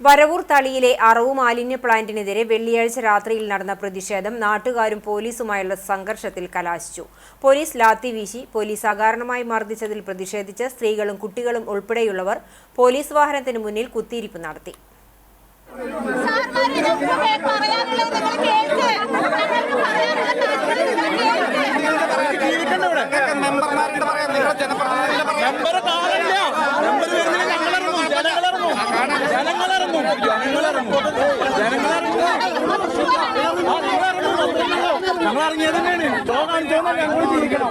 വരവൂർ തളിയിലെ അറവു മാലിന്യ പ്ലാന്റിനെതിരെ വെള്ളിയാഴ്ച രാത്രിയിൽ നടന്ന പ്രതിഷേധം നാട്ടുകാരും പോലീസുമായുള്ള സംഘർഷത്തിൽ കലാശിച്ചു പോലീസ് ലാത്തി വീശി പോലീസ് അകാരണമായി മർദ്ദിച്ചതിൽ പ്രതിഷേധിച്ച് സ്ത്രീകളും കുട്ടികളും ഉൾപ്പെടെയുള്ളവർ പോലീസ് വാഹനത്തിന് മുന്നിൽ കുത്തിയിരിപ്പ് നടത്തി മെമ്പർമാരുടെ പറയാം നിങ്ങളുടെ ജനപ്രതിനിധികളുടെ ഞങ്ങൾ ഇറങ്ങിയത് തന്നെയാണ് ഞങ്ങൾ ജീവിക്കണം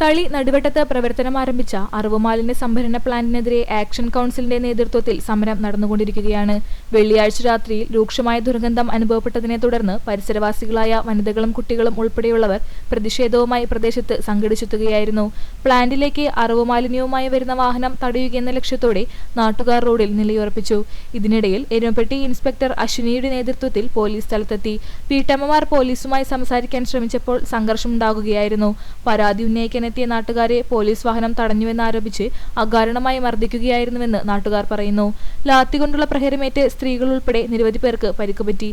തളി നടുവട്ടത്ത് പ്രവർത്തനമാരംഭിച്ച അറിവുമാലിന്യ സംഭരണ പ്ലാന്റിനെതിരെ ആക്ഷൻ കൗൺസിലിന്റെ നേതൃത്വത്തിൽ സമരം നടന്നുകൊണ്ടിരിക്കുകയാണ്. വെള്ളിയാഴ്ച രാത്രിയിൽ രൂക്ഷമായ ദുർഗന്ധം അനുഭവപ്പെട്ടതിനെ തുടർന്ന് പരിസരവാസികളായ വനിതകളും കുട്ടികളും ഉൾപ്പെടെയുള്ളവർ പ്രതിഷേധവുമായി പ്രദേശത്ത് സംഘടിച്ചെത്തുകയായിരുന്നു. പ്ലാന്റിലേക്ക് അറിവുമാലിന്യവുമായി വരുന്ന വാഹനം തടയുകയെന്ന ലക്ഷ്യത്തോടെ നാട്ടുകാർ റോഡിൽ നിലയുറപ്പിച്ചു. ഇതിനിടയിൽ എരുമപ്പെട്ടി ഇൻസ്പെക്ടർ അശ്വിനിയുടെ നേതൃത്വത്തിൽ പോലീസ് സ്ഥലത്തെത്തി. വീട്ടമ്മമാർ പോലീസുമായി സംസാരിക്കാൻ ശ്രമിച്ചപ്പോൾ സംഘർഷമുണ്ടാകുകയായിരുന്നു. പരാതി ഉന്നയിക്കാനെത്തിയ നാട്ടുകാരെ പോലീസ് വാഹനം തടഞ്ഞുവെന്നാരോപിച്ച് അകാരണമായി മർദ്ദിക്കുകയായിരുന്നുവെന്ന് നാട്ടുകാർ പറയുന്നു. ലാത്തി കൊണ്ടുള്ള പ്രഹരമേറ്റ് സ്ത്രീകൾ ഉൾപ്പെടെ നിരവധി പേർക്ക് പരിക്കുപറ്റി.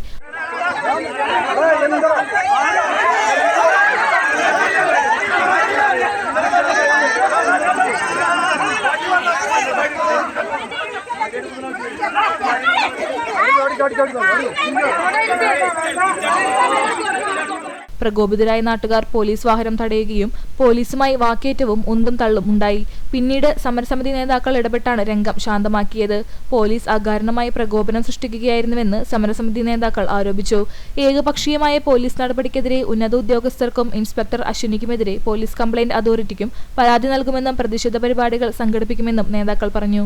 പ്രകോപിതരായ നാട്ടുകാർ പോലീസ് വാഹനം തടയുകയും പോലീസുമായി വാക്കേറ്റവും ഉന്തും തള്ളും ഉണ്ടായി. പിന്നീട് സമരസമിതി നേതാക്കൾ ഇടപെട്ടാണ് രംഗം ശാന്തമാക്കിയത്. പോലീസ് അകാരണമായി പ്രകോപനം സൃഷ്ടിക്കുകയായിരുന്നുവെന്ന് സമരസമിതി നേതാക്കൾ ആരോപിച്ചു. ഏകപക്ഷീയമായ പോലീസ് നടപടിക്കെതിരെ ഉന്നത ഉദ്യോഗസ്ഥർക്കും ഇൻസ്പെക്ടർ അശ്വിനിക്കുമെതിരെ പോലീസ് കംപ്ലയിന്റ് അതോറിറ്റിക്കും പരാതി നൽകുമെന്നും പ്രതിഷേധ പരിപാടികൾ സംഘടിപ്പിക്കുമെന്നും നേതാക്കൾ പറഞ്ഞു.